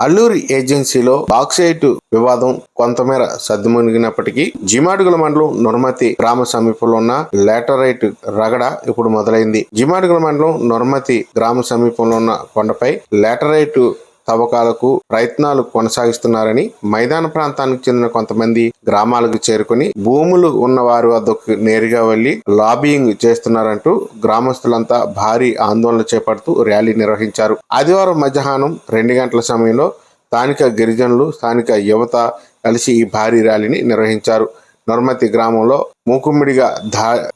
అల్లూరి ఏజెన్సీలో బాక్సైట్ వివాదం కొంతమేర సద్దుమణిగినప్పటికీ జిమాడుగుల మండలం నుర్మతి గ్రామ సమీపంలో ఉన్న లేటరైట్ రగడ ఇప్పుడు మొదలైంది. జిమాడుగుల మండలం నుర్మతి గ్రామ సమీపంలో ఉన్న కొండపై లేటరైట్ తవ్వకాలకు ప్రయత్నాలు కొనసాగిస్తున్నారని మైదాన ప్రాంతానికి చెందిన కొంతమంది గ్రామాలకు చేరుకుని భూములు ఉన్న వారి వద్దకు నేరుగా వెళ్ళి లాబియింగ్ చేస్తున్నారంటూ గ్రామస్తులంతా భారీ ఆందోళన చేపడుతూ ర్యాలీ నిర్వహించారు. ఆదివారం మధ్యాహ్నం రెండు గంటల సమయంలో స్థానిక గిరిజనులు స్థానిక యువత కలిసి ఈ భారీ ర్యాలీని నిర్వహించారు. నర్మతి గ్రామంలో మూకుమ్మిడిగా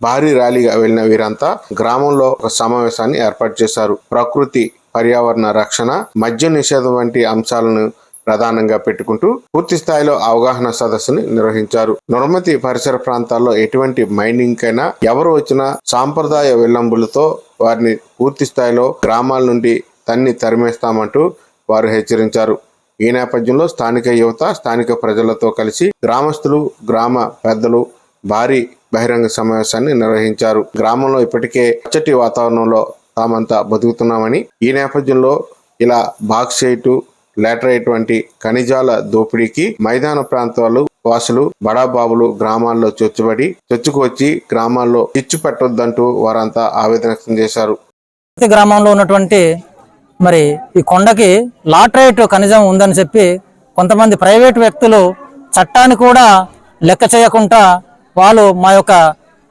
భారీ ర్యాలీగా వెళ్ళిన వీరంతా గ్రామంలో ఒక సమావేశాన్ని ఏర్పాటు చేశారు. ప్రకృతి పర్యావరణ రక్షణ మద్య నిషేధం వంటి అంశాలను ప్రధానంగా పెట్టుకుంటూ పూర్తి స్థాయిలో అవగాహన సదస్సుని నిర్వహించారు. నుర్మతి పరిసర ప్రాంతాల్లో ఎటువంటి మైనింగ్ కైనా ఎవరు వచ్చినా సాంప్రదాయ విల్లంబులతో వారిని పూర్తి స్థాయిలో గ్రామాల నుండి తన్ని తరిమేస్తామంటూ వారు హెచ్చరించారు. ఈ నేపథ్యంలో స్థానిక యువత స్థానిక ప్రజలతో కలిసి గ్రామస్తులు గ్రామ పెద్దలు భారీ బహిరంగ సమావేశాన్ని నిర్వహించారు. గ్రామంలో ఇప్పటికే పచ్చటి వాతావరణంలో తామంతా బతుకుతున్నామని ఈ నేపథ్యంలో ఇలా బాక్సైటు లాటరైట్ వంటి ఖనిజాల దోపిడీకి మైదాన ప్రాంతాలు వాసులు బడాబాబులు గ్రామాల్లో చొచ్చుబడి చొచ్చుకు వచ్చి గ్రామాల్లో చిచ్చు పెట్టొద్దంటూ వారంతా ఆవేదన వ్యక్తం చేశారు. గ్రామంలో ఉన్నటువంటి మరి ఈ కొండకి లాటరైట్ ఖనిజం ఉందని చెప్పి కొంతమంది ప్రైవేట్ వ్యక్తులు చట్టాన్ని కూడా లెక్క చేయకుండా వాళ్ళు మా యొక్క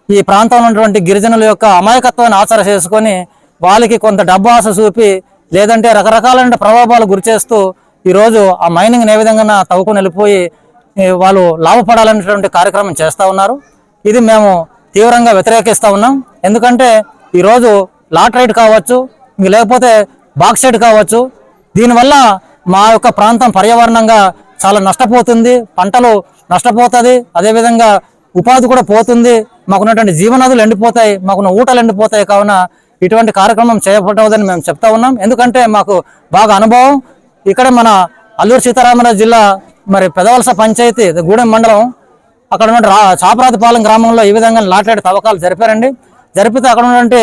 ఈ ప్రాంతంలో ఉన్నటువంటి గిరిజనుల యొక్క అమాయకత్వాన్ని ఆచార చేసుకొని వాళ్ళకి కొంత డబ్బు ఆశ చూపి లేదంటే రకరకాలైన ప్రభావాలు గురి చేస్తూ ఈరోజు ఆ మైనింగ్ ఏ విధంగా తవ్వుకొని వెళ్ళిపోయి వాళ్ళు లాభపడాలనేటువంటి కార్యక్రమం చేస్తూ ఉన్నారు. ఇది మేము తీవ్రంగా వ్యతిరేకిస్తూ ఉన్నాం. ఎందుకంటే ఈరోజు లాటరైట్ కావచ్చు లేకపోతే బాక్సైట్ కావచ్చు దీనివల్ల మా యొక్క ప్రాంతం పర్యావరణంగా చాలా నష్టపోతుంది పంటలు నష్టపోతుంది అదేవిధంగా ఉపాధి కూడా పోతుంది మాకున్నటువంటి జీవనదులు ఎండిపోతాయి మాకున్న ఊటలు ఎండిపోతాయి కావున ఇటువంటి కార్యక్రమం చేపట్టవద్దని మేము చెప్తా ఉన్నాం. ఎందుకంటే మాకు బాగా అనుభవం. ఇక్కడ మన అల్లూరు సీతారామరాజు జిల్లా మరి పెదవలస పంచాయతీ గూడెం మండలం. అక్కడ ఉన్న రా చాపరాతిపాలెం గ్రామంలో ఈ విధంగా లాట్లాడి తవ్వకాలు జరిపారండి. జరిపితే అక్కడ ఉన్నటువంటి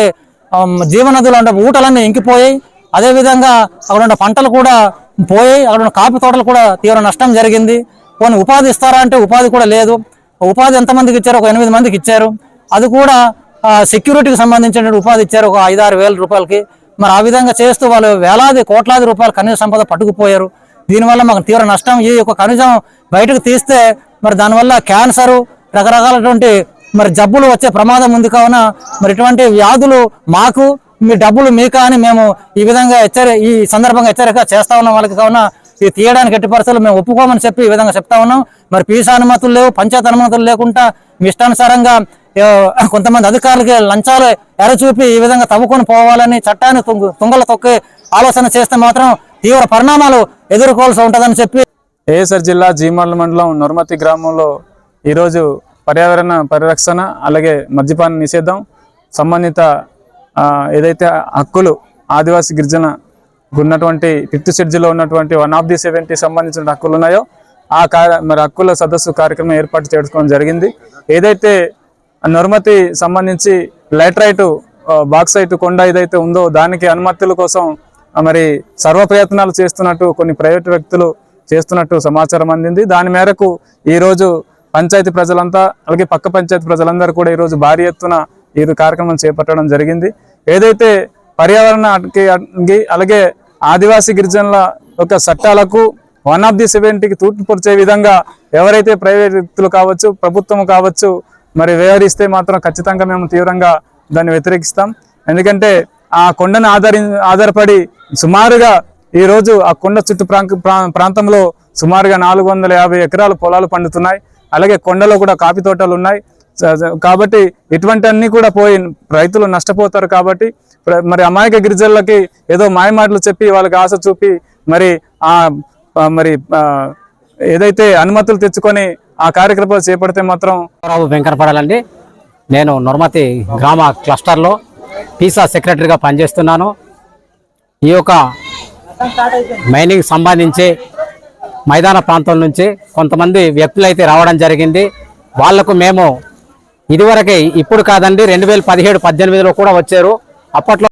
జీవనదులు అంటే ఊటలన్నీ ఇంకిపోయాయి. అదేవిధంగా అక్కడ ఉన్న పంటలు కూడా పోయాయి. అక్కడ ఉన్న కాపీ తోటలు కూడా తీవ్ర నష్టం జరిగింది. కొన్ని ఉపాధి ఇస్తారా అంటే ఉపాధి కూడా లేదు. ఉపాధి ఎంతమందికి ఇచ్చారు? ఒక ఎనిమిది మందికి ఇచ్చారు. అది కూడా సెక్యూరిటీకి సంబంధించిన ఉపాధి ఇచ్చారు ఒక ఐదు ఆరు వేల రూపాయలకి. మరి ఆ విధంగా చేస్తూ వాళ్ళు వేలాది కోట్లాది రూపాయలు ఖనిజ సంపద పట్టుకుపోయారు. దీనివల్ల మాకు తీవ్ర నష్టం. ఈ యొక్క ఖనిజం బయటకు తీస్తే మరి దానివల్ల క్యాన్సరు రకరకాలటువంటి మరి జబ్బులు వచ్చే ప్రమాదం ఉంది కావున మరి ఇటువంటి వ్యాధులు మాకు మీ డబ్బులు మీకా అని మేము ఈ విధంగా హెచ్చరి ఈ సందర్భంగా హెచ్చరిక చేస్తా ఉన్నాం వాళ్ళకి కావున ఇది తీయడానికి ఎట్టి పరిస్థితులు మేము ఒప్పుకోమని చెప్పి ఈ విధంగా చెప్తా ఉన్నాం. మరి పీసా అనుమతులు లేవు పంచాయత అనుమతులు లేకుండా మీ ఇష్టానుసారంగా కొంతమంది అధికారులకి లంచాలు ఎరచూపి ఈ విధంగా తవ్వుకొని పోవాలని చట్టాన్ని తుంగల తొక్కి ఆలోచన చేస్తే మాత్రం తీవ్ర పరిణామాలు ఎదుర్కోవాల్సి ఉంటుందని చెప్పి ఏఎస్ఆర్ జిల్లా జీమర్ల మండలం నుర్మతి గ్రామంలో ఈరోజు పర్యావరణ పరిరక్షణ అలాగే మద్యపాన నిషేధం సంబంధిత ఏదైతే హక్కులు ఆదివాసీ గిరిజన ఉన్నటువంటి ఫిఫ్త్ షెడ్యూల్లో ఉన్నటువంటి వన్ ఆఫ్ ది సెవెంటీ సంబంధించిన హక్కులు ఉన్నాయో ఆ కార్య మరి హక్కుల సదస్సు కార్యక్రమం ఏర్పాటు చేసుకోవడం జరిగింది. ఏదైతే నరుమతి సంబంధించి లైట్రైట్ బాక్సైట్ కొండ ఏదైతే ఉందో దానికి అనుమతుల కోసం మరి సర్వ ప్రయత్నాలు చేస్తున్నట్టు కొన్ని ప్రైవేట్ వ్యక్తులు చేస్తున్నట్టు సమాచారం అందింది. దాని మేరకు ఈరోజు పంచాయతీ ప్రజలంతా అలాగే పక్క పంచాయతీ ప్రజలందరూ కూడా ఈరోజు భారీ ఎత్తున ఈ కార్యక్రమం చేపట్టడం జరిగింది. ఏదైతే పర్యావరణకి అలాగే ఆదివాసీ గిరిజనుల యొక్క చట్టాలకు వన్ ఆఫ్ ది సెవెంటీకి తూర్పుపరిచే విధంగా ఎవరైతే ప్రైవేట్ వ్యక్తులు కావచ్చు ప్రభుత్వం కావచ్చు మరి వ్యవహరిస్తే మాత్రం ఖచ్చితంగా మేము తీవ్రంగా దాన్ని వ్యతిరేకిస్తాం. ఎందుకంటే ఆ కొండను ఆధారి ఆధారపడి సుమారుగా ఈరోజు ఆ కొండ చుట్టూ ప్రా- ప్రాంతంలో సుమారుగా నాలుగు వందల యాభై ఎకరాలు పొలాలు పండుతున్నాయి. అలాగే కొండలో కూడా కాఫీ తోటలు ఉన్నాయి. కాబట్టి ఇటువంటి అన్ని కూడా పోయి రైతులు నష్టపోతారు కాబట్టి ప్ర- మరి అమాయక గిరిజనులకి ఏదో మాయమాటలు చెప్పి వాళ్ళకి ఆశ చూపి మరి ఆ మరి ఏదైతే అనుమతులు తెచ్చుకొని ఆ కార్యక్రమాలు చేపడితే మాత్రం రావు వెంకటపడాలండి. నేను నర్మతి గ్రామ క్లస్టర్లో పీసా సెక్రటరీగా పనిచేస్తున్నాను. ఈ యొక్క మైనింగ్ సంబంధించి మైదాన ప్రాంతం నుంచి కొంతమంది వ్యక్తులు అయితే రావడం జరిగింది. వాళ్ళకు మేము ఇదివరకే ఇప్పుడు కాదండి రెండు వేల పదిహేడు పద్దెనిమిదిలో కూడా వచ్చారు. అప్పట్లో